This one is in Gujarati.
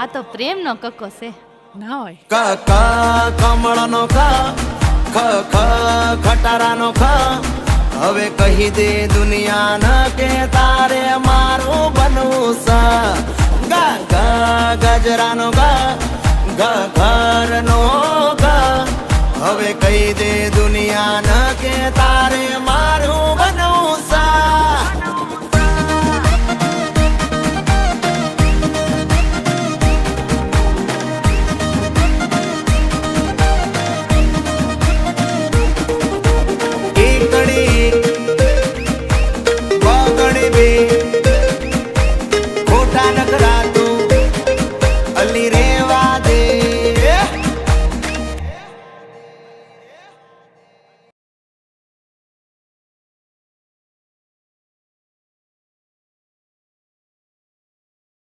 આ તો પ્રીમનો કોકો છે ના હોય કા કા કમળાનો કા ખ ખ ખટારાનો કા હવે કહી દે દુનિયા ના કે તારે મારો બનુ સા ગંગા ગજરાનો બા ઘરનો કા હવે કહી દે દુનિયા ના કે તારે નખરા તું અલી રેવા દે